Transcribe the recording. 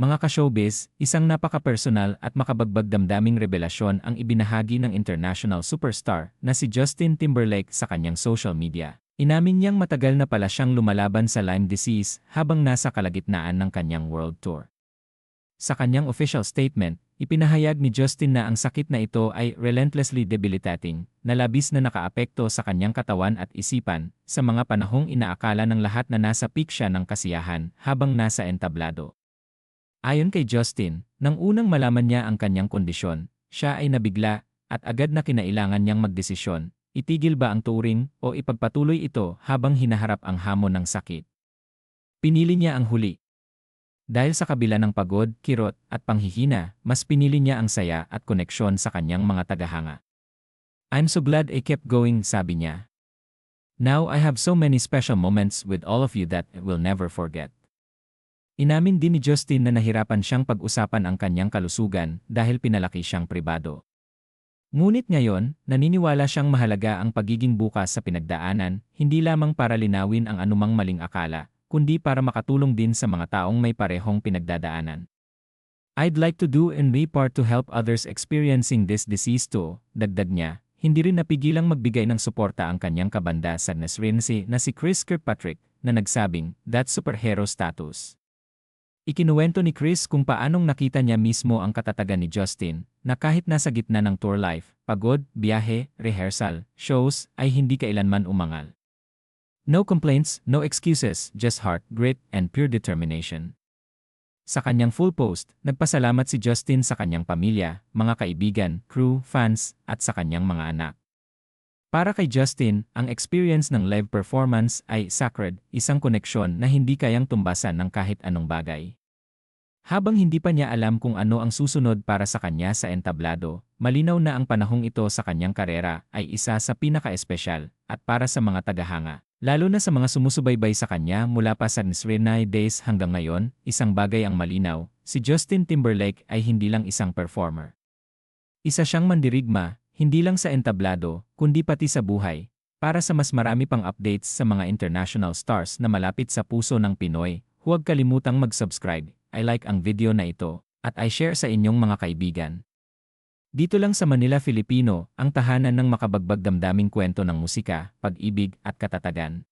Mga ka-showbiz, isang napaka-personal at makabagbag damdaming revelasyon ang ibinahagi ng international superstar na si Justin Timberlake sa kanyang social media. Inamin niyang matagal na pala siyang lumalaban sa Lyme disease habang nasa kalagitnaan ng kanyang world tour. Sa kanyang official statement, ipinahayag ni Justin na ang sakit na ito ay relentlessly debilitating, na labis na nakaapekto sa kanyang katawan at isipan, sa mga panahong inaakala ng lahat na nasa peak siya ng kasiyahan habang nasa entablado. Ayon kay Justin, nang unang malaman niya ang kanyang kondisyon, siya ay nabigla at agad na kinailangan niyang magdesisyon, itigil ba ang touring o ipagpatuloy ito habang hinaharap ang hamon ng sakit. Pinili niya ang huli. Dahil sa kabila ng pagod, kirot, at panghihina, mas pinili niya ang saya at koneksyon sa kanyang mga tagahanga. I'm so glad I kept going, sabi niya. Now I have so many special moments with all of you that I will never forget. Inamin din ni Justin na nahirapan siyang pag-usapan ang kanyang kalusugan dahil pinalaki siyang pribado. Ngunit ngayon, naniniwala siyang mahalaga ang pagiging bukas sa pinagdaanan, hindi lamang para linawin ang anumang maling akala, kundi para makatulong din sa mga taong may parehong pinagdadaanan. I'd like to do and be part to help others experiencing this disease too, dagdag niya, hindi rin napigilang magbigay ng suporta ang kanyang kabanda sa Nesrinsi na si Chris Kirkpatrick na nagsabing, that's superhero status. Ikinuwento ni Chris kung paanong nakita niya mismo ang katatagan ni Justin, na kahit nasa gitna ng tour life, pagod, biyahe, rehearsal, shows, ay hindi kailanman umangal. No complaints, no excuses, just heart, grit, and pure determination. Sa kanyang full post, nagpasalamat si Justin sa kanyang pamilya, mga kaibigan, crew, fans, at sa kanyang mga anak. Para kay Justin, ang experience ng live performance ay sacred, isang koneksyon na hindi kayang tumbasan ng kahit anong bagay. Habang hindi pa niya alam kung ano ang susunod para sa kanya sa entablado, malinaw na ang panahong ito sa kanyang karera ay isa sa pinaka-espesyal at para sa mga tagahanga. Lalo na sa mga sumusubaybay sa kanya mula pa sa Nisrenai days hanggang ngayon, isang bagay ang malinaw, si Justin Timberlake ay hindi lang isang performer. Isa siyang mandirigma, hindi lang sa entablado, kundi pati sa buhay. Para sa mas marami pang updates sa mga international stars na malapit sa puso ng Pinoy, huwag kalimutang mag-subscribe I like ang video na ito, at I share sa inyong mga kaibigan. Dito lang sa Manila, Filipino, ang tahanan ng makabagbag damdaming kwento ng musika, pag-ibig at katatagan.